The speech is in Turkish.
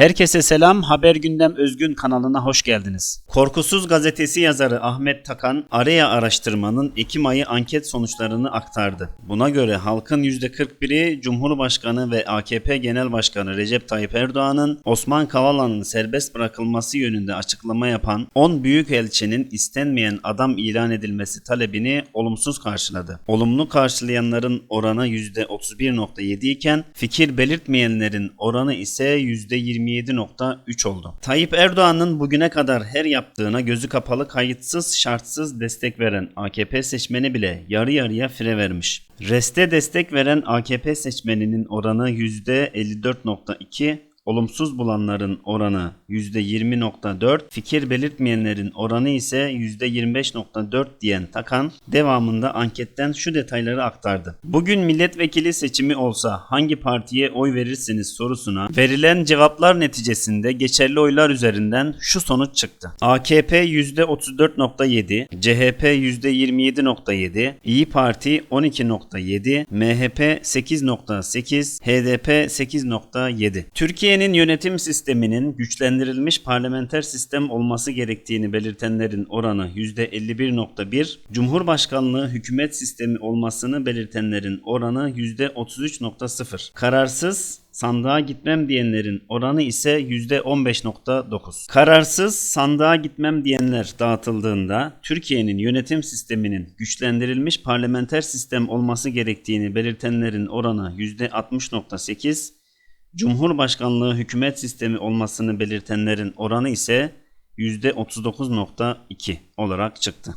Herkese selam, Haber Gündem Özgün kanalına hoş geldiniz. Korkusuz gazetesi yazarı Ahmet Takan, Araya araştırmanın Ekim ayı anket sonuçlarını aktardı. Buna göre halkın %41'i Cumhurbaşkanı ve AKP Genel Başkanı Recep Tayyip Erdoğan'ın Osman Kavala'nın serbest bırakılması yönünde açıklama yapan 10 büyükelçinin istenmeyen adam ilan edilmesi talebini olumsuz karşıladı. Olumlu karşılayanların oranı %31.7 iken fikir belirtmeyenlerin oranı ise %27.3 oldu. Tayyip Erdoğan'ın bugüne kadar her yaptığına gözü kapalı kayıtsız şartsız destek veren AKP seçmeni bile yarı yarıya fire vermiş. Reste destek veren AKP seçmeninin oranı %54.2, olumsuz bulanların oranı %20.4, fikir belirtmeyenlerin oranı ise %25.4 diyen Takan devamında anketten şu detayları aktardı. Bugün milletvekili seçimi olsa hangi partiye oy verirsiniz sorusuna verilen cevaplar neticesinde geçerli oylar üzerinden şu sonuç çıktı. AKP %34.7, CHP %27.7, İyi Parti 12.7, MHP 8.8, HDP 8.7. Türkiye'nin yönetim sisteminin güçlendirilmiş parlamenter sistem olması gerektiğini belirtenlerin oranı %51.1, Cumhurbaşkanlığı hükümet sistemi olmasını belirtenlerin oranı %33.0. Kararsız sandığa gitmem diyenlerin oranı ise %15.9. Kararsız sandığa gitmem diyenler dağıtıldığında Türkiye'nin yönetim sisteminin güçlendirilmiş parlamenter sistem olması gerektiğini belirtenlerin oranı %60.8, Cumhurbaşkanlığı hükümet sistemi olmasını belirtenlerin oranı ise %39.2 olarak çıktı.